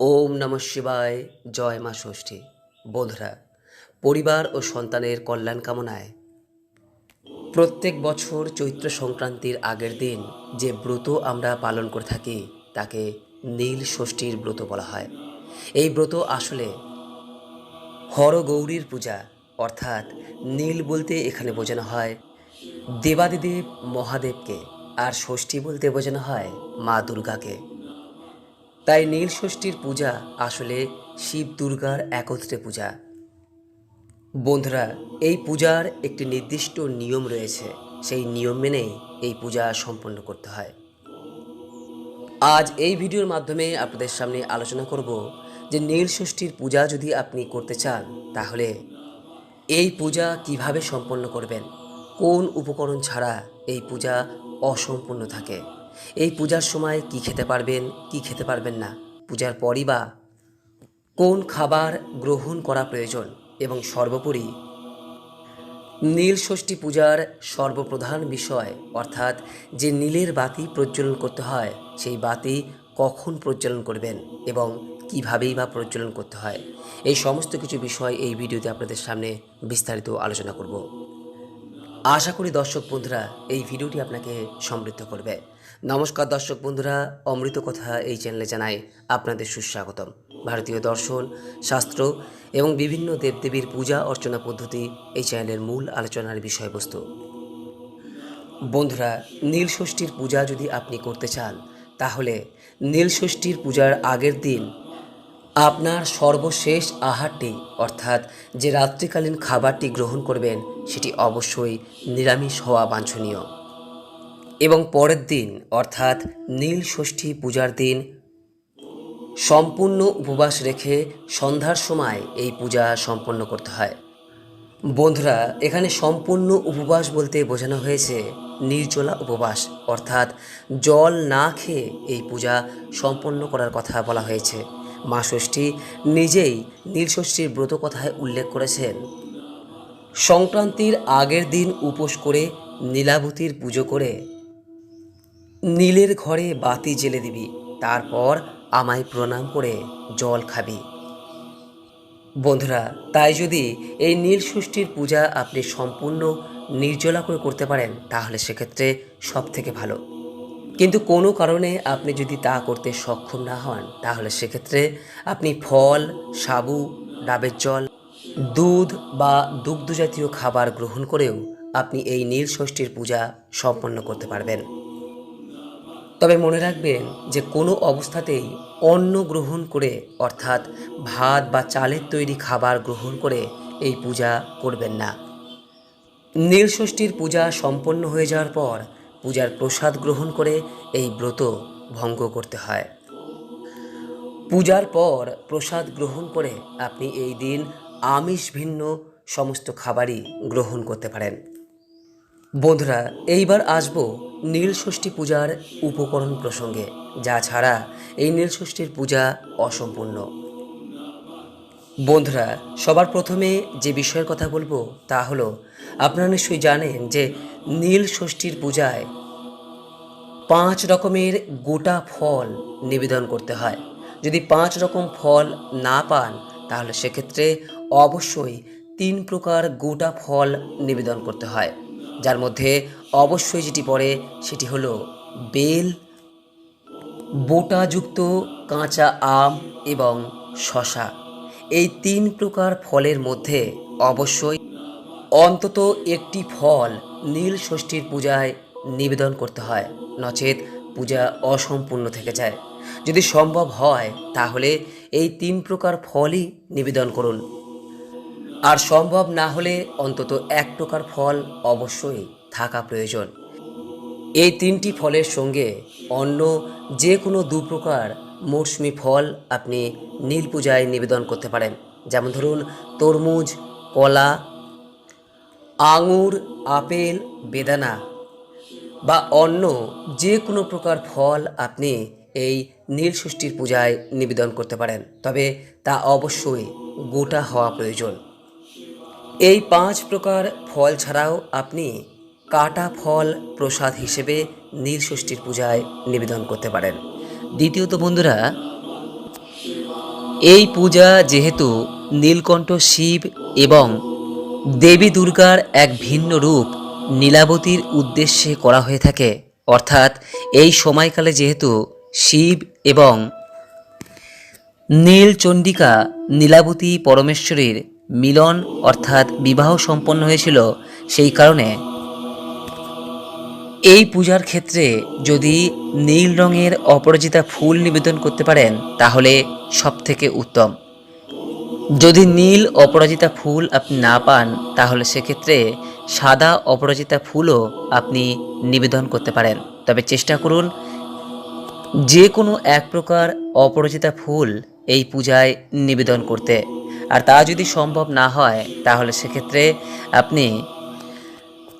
ওম নম শিবায়। জয় মা ষষ্ঠী। বন্ধুরা, পরিবার ও সন্তানের কল্যাণ কামনায় প্রত্যেক বছর চৈত্র সংক্রান্তির আগের দিন যে ব্রত আমরা পালন করে থাকি, তাকে নীল ষষ্ঠীর ব্রত বলা হয়। এই ব্রত আসলে হরগৌরীর পূজা, অর্থাৎ নীল বলতে এখানে বোঝানো হয় দেবাদিদেব মহাদেবকে, আর ষষ্ঠী বলতে বোঝানো হয় মা দুর্গাকে। তাই নীল ষষ্ঠীর পূজা আসলে শিব দুর্গার একত্রে পূজা। বন্ধুরা, এই পূজার একটি নির্দিষ্ট নিয়ম রয়েছে। সেই নিয়ম মেনেই এই পূজা সম্পন্ন করতে হয়। আজ এই ভিডিওর মাধ্যমে আপনাদের সামনে আলোচনা করব যে নীল ষষ্ঠীর পূজা যদি আপনি করতে চান, তাহলে এই পূজা কীভাবে সম্পন্ন করবেন? কোন উপকরণ ছাড়া এই পূজা অসম্পূর্ণ থাকে? এই পূজার সময় কি খেতে পারবেন, কি খেতে পারবেন না? পূজার পরই বা কোন খাবার গ্রহণ করা প্রয়োজন? এবং সর্বোপরি নীল ষষ্ঠী পূজার সর্বপ্রধান বিষয়, অর্থাৎ যে নীলের বাতি প্রজ্বলন করতে হয়, সেই বাতি কখন প্রজ্বলন করবেন এবং কীভাবেই বা প্রজ্বলন করতে হয়? এই সমস্ত কিছু বিষয় এই ভিডিওতে আপনাদের সামনে বিস্তারিত আলোচনা করব। আশা করি দর্শক বন্ধুরা এই ভিডিওটি আপনাকে সমৃদ্ধ করবে। নমস্কার দর্শক বন্ধুরা, অমৃত কথা এই চ্যানেলে জানাই আপনাদের সুস্বাগতম। ভারতীয় দর্শন, শাস্ত্র এবং বিভিন্ন দেবদেবীর পূজা, অর্চনা পদ্ধতি এই চ্যানেলের মূল আলোচনার বিষয়বস্তু। বন্ধুরা, নীল ষষ্ঠীর পূজা যদি আপনি করতে চান, তাহলে নীল ষষ্ঠীর পূজার আগের দিন আপনার সর্বশেষ আহারটি, অর্থাৎ যে রাত্রিকালীন খাবারটি গ্রহণ করবেন, সেটি অবশ্যই নিরামিষ হওয়া বাঞ্ছনীয়। এবং পরের দিন, অর্থাৎ নীল ষষ্ঠী পূজার দিন, সম্পূর্ণ উপবাস রেখে সন্ধ্যার সময় এই পূজা সম্পন্ন করতে হয়। বন্ধুরা, এখানে সম্পূর্ণ উপবাস বলতে বোঝানো হয়েছে নির্জলা উপবাস, অর্থাৎ জল না খেয়ে এই পূজা সম্পন্ন করার কথা বলা হয়েছে। মা ষষ্ঠী নিজেই নীলষষ্ঠীর ব্রত কথায় উল্লেখ করেছেন। সংক্রান্তির আগের দিন উপোস করে নীলাবতীর পুজো করে নীলের ঘরে বাতি জেলে দিবি, তারপর আমায় প্রণাম করে জল খাবি। বন্ধুরা, তাই যদি এই নীল ষষ্ঠীর পূজা আপনি সম্পূর্ণ নির্জলা করে করতে পারেন, তাহলে সেক্ষেত্রে সব থেকে ভালো। কিন্তু কোনো কারণে আপনি যদি তা করতে সক্ষম না হন, তাহলে সেক্ষেত্রে আপনি ফল, সাবু, ডাবের জল, দুধ বা দুগ্ধজাতীয় খাবার গ্রহণ করেও আপনি এই নীল ষষ্ঠীর পূজা সম্পন্ন করতে পারবেন। তবে মনে রাখবেন যে কোনো অবস্থাতেই অন্ন গ্রহণ করে, অর্থাৎ ভাত বা চালের তৈরি খাবার গ্রহণ করে এই পূজা করবেন না। নীলষষ্ঠীর পূজা সম্পন্ন হয়ে যাওয়ার পর পূজার প্রসাদ গ্রহণ করে এই ব্রত ভঙ্গ করতে হয়। পূজার পর প্রসাদ গ্রহণ করে আপনি এই দিন আমিষ ভিন্ন সমস্ত খাবারই গ্রহণ করতে পারেন। বন্ধুরা, এইবার আসব নীল ষষ্ঠী পূজার উপকরণ প্রসঙ্গে, যা ছাড়া এই নীল ষষ্ঠীর পূজা অসম্পূর্ণ। বন্ধুরা, সবার প্রথমে যে বিষয়ের কথা বলব তা হলো, আপনারা নিশ্চয়ই জানেন যে নীল ষষ্ঠীর পূজায় পাঁচ রকমের গোটা ফল নিবেদন করতে হয়। যদি পাঁচ রকম ফল না পান, তাহলে সেক্ষেত্রে অবশ্যই তিন প্রকার গোটা ফল নিবেদন করতে হয়, যার মধ্যে অবশ্যই যেটি পড়ে সেটি হলো বেল, বোটাযুক্ত কাঁচা আম এবং শশা। এই তিন প্রকার ফলের মধ্যে অবশ্যই অন্তত একটি ফল নীল ষষ্ঠীর পূজায় নিবেদন করতে হয়, নচেত পূজা অসম্পূর্ণ থেকে যায়। যদি সম্ভব হয়, তাহলে এই তিন প্রকার ফলই নিবেদন করুন। আর সম্ভব না হলে অন্তত এক প্রকার ফল অবশ্যই থাকা প্রয়োজন। এই তিনটি ফলের সঙ্গে অন্য যে কোনো দু প্রকার মৌসুমি ফল আপনি নীল পূজায় নিবেদন করতে পারেন। যেমন ধরুন, তরমুজ, কলা, আঙুর, আপেল, বেদানা বা অন্য যে কোনো প্রকার ফল আপনি এই নীল ষষ্ঠীর পূজায় নিবেদন করতে পারেন। তবে তা অবশ্যই গোটা হওয়া প্রয়োজন। এই পাঁচ প্রকার ফল ছাড়াও আপনি কাটা ফল প্রসাদ হিসেবে নীল ষষ্ঠীর পূজায় নিবেদন করতে পারেন। দ্বিতীয়ত বন্ধুরা, এই পূজা যেহেতু নীলকণ্ঠ শিব এবং দেবী দুর্গার এক ভিন্ন রূপ নীলাবতীর উদ্দেশ্যে করা হয়ে থাকে, অর্থাৎ এই সময়কালে যেহেতু শিব এবং নীলচণ্ডিকা নীলাবতী পরমেশ্বরীর মিলন অর্থাৎ বিবাহ সম্পন্ন হয়েছিল, সেই কারণে এই পূজার ক্ষেত্রে যদি নীল রঙের অপরাজিতা ফুল নিবেদন করতে পারেন, তাহলে সবথেকে উত্তম। যদি নীল অপরাজিতা ফুল আপনি না পান, তাহলে সেক্ষেত্রে সাদা অপরাজিতা ফুলও আপনি নিবেদন করতে পারেন। তবে চেষ্টা করুন, যে কোনো এক প্রকার অপরাজিতা ফুল এই পূজায় নিবেদন করতে। আর তা যদি সম্ভব না হয়, তাহলে সেক্ষেত্রে আপনি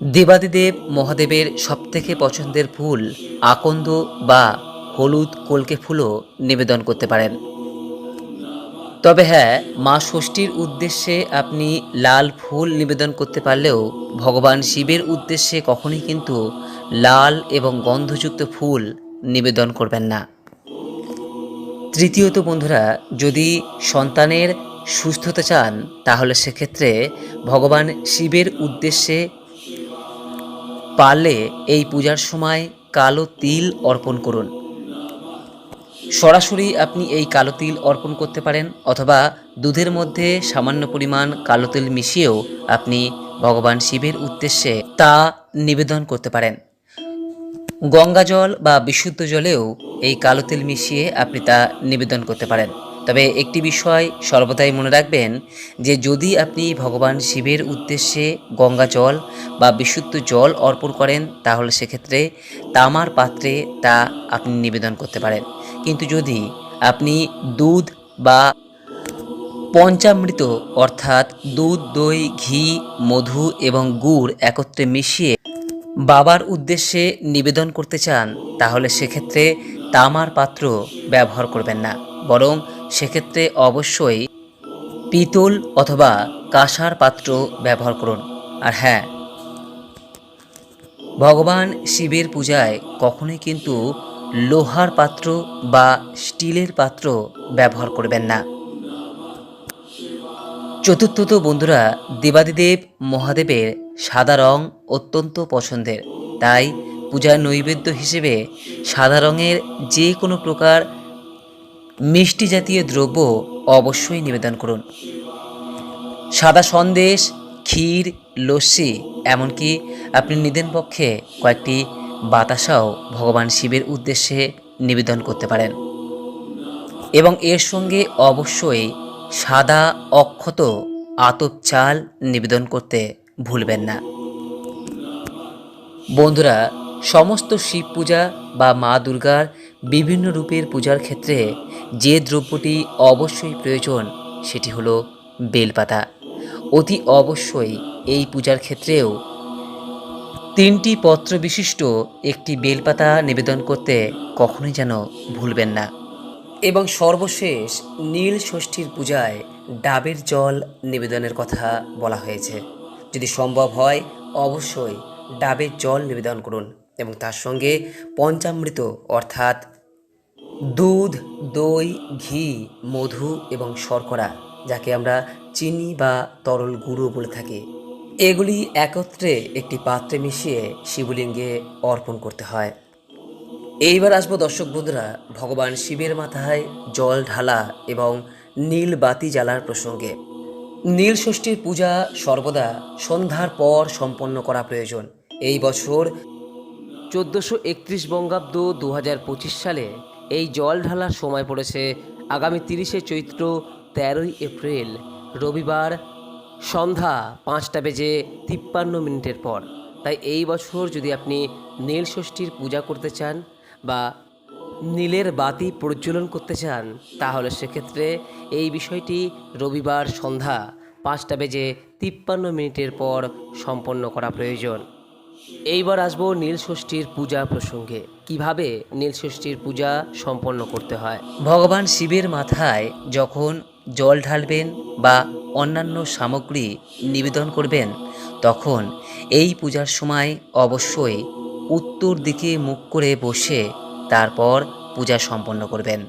দেবাদিদেব মহাদেবের সবথেকে পছন্দের ফুল আকন্দ বা হলুদ কলকে ফুলও নিবেদন করতে পারেন। তবে হ্যাঁ মা ষষ্ঠীর উদ্দেশ্যে আপনি লাল ফুল নিবেদন করতে পারলেও ভগবান শিবের উদ্দেশ্যে কখনোই কিন্তু লাল এবং গন্ধযুক্ত ফুল নিবেদন করবেন না। তৃতীয়ত বন্ধুরা, যদি সন্তানের সুস্থতা চান, তাহলে সেক্ষেত্রে ভগবান শিবের উদ্দেশ্যে পারলে এই পূজার সময় কালো তিল অর্পণ করুন। সরাসরি আপনি এই কালো তিল অর্পণ করতে পারেন, অথবা দুধের মধ্যে সামান্য পরিমাণ কালো তিল মিশিয়েও আপনি ভগবান শিবের উদ্দেশ্যে তা নিবেদন করতে পারেন। গঙ্গা জল বা বিশুদ্ধ জলেও এই কালো তিল মিশিয়ে আপনি তা নিবেদন করতে পারেন। তবে একটি বিষয় সর্বদাই মনে রাখবেন যে যদি আপনি ভগবান শিবের উদ্দেশ্যে গঙ্গা জল বা বিশুদ্ধ জল অর্পণ করেন, তাহলে সেক্ষেত্রে তামার পাত্রে তা আপনি নিবেদন করতে পারেন। কিন্তু যদি আপনি দুধ বা পঞ্চামৃত অর্থাৎ দুধ, দই, ঘি, মধু এবং গুড় একত্রে মিশিয়ে বাবার উদ্দেশ্যে নিবেদন করতে চান, তাহলে সেক্ষেত্রে তামার পাত্র ব্যবহার করবেন না। বরং সেক্ষেত্রে অবশ্যই পিতল অথবা কাঁসার পাত্র ব্যবহার করুন। আর হ্যাঁ ভগবান শিবের পূজায় কখনোই কিন্তু লোহার পাত্র বা স্টিলের পাত্র ব্যবহার করবেন না। চতুর্থত বন্ধুরা, দেবাদিদেব মহাদেবের সাদা রং অত্যন্ত পছন্দের। তাই পূজার নৈবেদ্য হিসেবে সাদা রঙের যে কোনো প্রকার মিষ্টি জাতীয় দ্রব্য অবশ্যই নিবেদন করুন। সাদা সন্দেশ, ক্ষীর, লস্যি, এমনকি আপনি নিদেন পক্ষে কয়েকটি বাতাসাও ভগবান শিবের উদ্দেশ্যে নিবেদন করতে পারেন। এবং এর সঙ্গে অবশ্যই সাদা অক্ষত আতপ চাল নিবেদন করতে ভুলবেন না। বন্ধুরা, সমস্ত শিব পূজা বা মা দুর্গার বিভিন্ন রূপের পূজার ক্ষেত্রে যে দ্রব্যটি অবশ্যই প্রয়োজন, সেটি হলো বেলপাতা। অতি অবশ্যই এই পূজার ক্ষেত্রেও তিনটি পত্র বিশিষ্ট একটি বেলপাতা নিবেদন করতে কখনোই যেন ভুলবেন না। এবং সর্বশেষ নীল ষষ্ঠীর পূজায় ডাবের জল নিবেদনের কথা বলা হয়েছে। যদি সম্ভব হয়, অবশ্যই ডাবের জল নিবেদন করুন এবং তার সঙ্গে পঞ্চামৃত অর্থাৎ দুধ, দই, ঘি, মধু এবং শর্করা, যাকে আমরা চিনি বা তরল গুঁড়ো বলে থাকি। এগুলি একত্রে একটি পাত্রে মিশিয়ে শিবলিঙ্গে অর্পণ করতে হয়। এইবার আসব দর্শক বন্ধুরা, ভগবান শিবের মাথায় জল ঢালা এবং নীল বাতি জ্বালার প্রসঙ্গে। নীল ষষ্ঠীর পূজা সর্বদা সন্ধ্যার পর সম্পন্ন করা প্রয়োজন। এই বছর চোদ্দোশো একত্রিশ বঙ্গাব্দ দু হাজার পঁচিশ সালে এই জল ঢালার সময় পড়েছে আগামী তিরিশে চৈত্র তেরোই এপ্রিল, রবিবার সন্ধ্যা পাঁচটা বেজে তিপ্পান্ন মিনিটের পর। তাই এই বছর যদি আপনি নীল ষষ্ঠীর পূজা করতে চান বা নীলের বাতি প্রজ্বলন করতে চান, তাহলে সেক্ষেত্রে এই বিষয়টি রবিবার সন্ধ্যা পাঁচটা বেজে তিপ্পান্ন মিনিটের পর সম্পন্ন করা প্রয়োজন। এইবার আসব নীল ষষ্ঠীর পূজা প্রসঙ্গে। কীভাবে নীল ষষ্ঠীর পূজা সম্পন্ন করতে হয়? ভগবান শিবের মাথায় যখন জল ঢালবেন বা অন্যান্য সামগ্রী নিবেদন করবেন, তখন এই পূজার সময় অবশ্যই উত্তর দিকে মুখ করে বসে তারপর পূজা সম্পন্ন করবেন।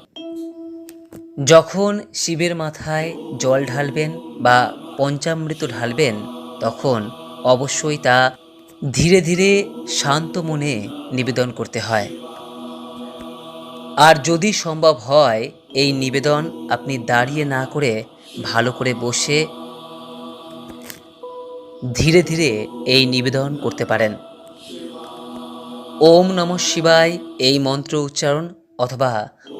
যখন শিবের মাথায় জল ঢালবেন বা পঞ্চামৃত ঢালবেন, তখন অবশ্যই তা ধীরে ধীরে শান্ত মনে নিবেদন করতে হয়। আর যদি সম্ভব হয়, এই নিবেদন আপনি দাঁড়িয়ে না করে ভালো করে বসে ধীরে ধীরে এই নিবেদন করতে পারেন। ওম নম শিবায় এই মন্ত্র উচ্চারণ অথবা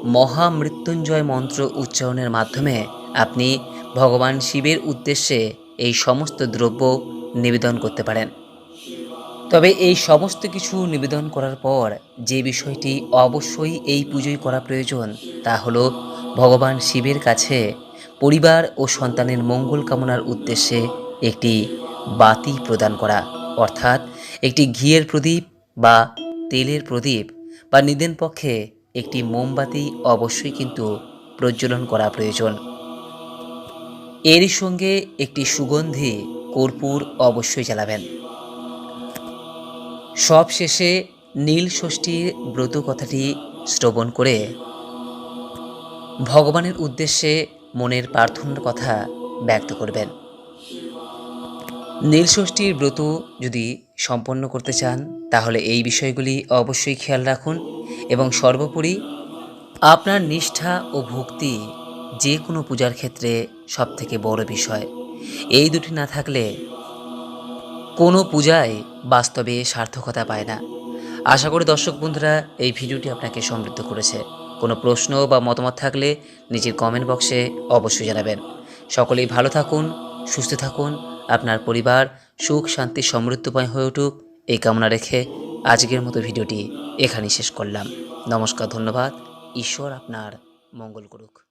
মহামৃত্যুঞ্জয় মন্ত্র উচ্চারণের মাধ্যমে আপনি ভগবান শিবের উদ্দেশ্যে এই সমস্ত দ্রব্য নিবেদন করতে পারেন। তবে এই সমস্ত কিছু নিবেদন করার পর যে বিষয়টি অবশ্যই এই পুজোয় করা প্রয়োজন, তা হলো ভগবান শিবের কাছে পরিবার ও সন্তানের মঙ্গল কামনার উদ্দেশ্যে একটি বাতি প্রদান করা, অর্থাৎ একটি ঘিয়ের প্রদীপ বা তেলের প্রদীপ বা নিদেন পক্ষে একটি মোমবাতি অবশ্যই কিন্তু প্রজ্বলন করা প্রয়োজন। এরই সঙ্গে একটি সুগন্ধি কর্পূর অবশ্যই জ্বালাবেন। সব শেষে নীল ষষ্ঠীর ব্রত কথাটি শ্রবণ করে ভগবানের উদ্দেশ্যে মনের প্রার্থনার কথা ব্যক্ত করবেন। নীল ষষ্ঠীর ব্রত যদি সম্পন্ন করতে চান, তাহলে এই বিষয়গুলি অবশ্যই খেয়াল রাখুন এবং সর্বোপরি আপনার নিষ্ঠা ও ভক্তি যে কোনো পূজার ক্ষেত্রে সবথেকে বড় বিষয়। এই দুটি না থাকলে কোনো পূজায় বাস্তবে সার্থকতা পায় না। আশা করি দর্শক বন্ধুরা, এই ভিডিওটি আপনাকে সমৃদ্ধ করেছে। কোনো প্রশ্ন বা মতামত থাকলে নিজের কমেন্ট বক্সে অবশ্যই জানাবেন। সকলেই ভালো থাকুন, সুস্থ থাকুন। আপনার পরিবার সুখ, শান্তি, সমৃদ্ধময় হয়ে উঠুক এই কামনা রেখে আজকের মতো ভিডিওটি এখানেই শেষ করলাম। নমস্কার, ধন্যবাদ। ঈশ্বর আপনার মঙ্গল করুক।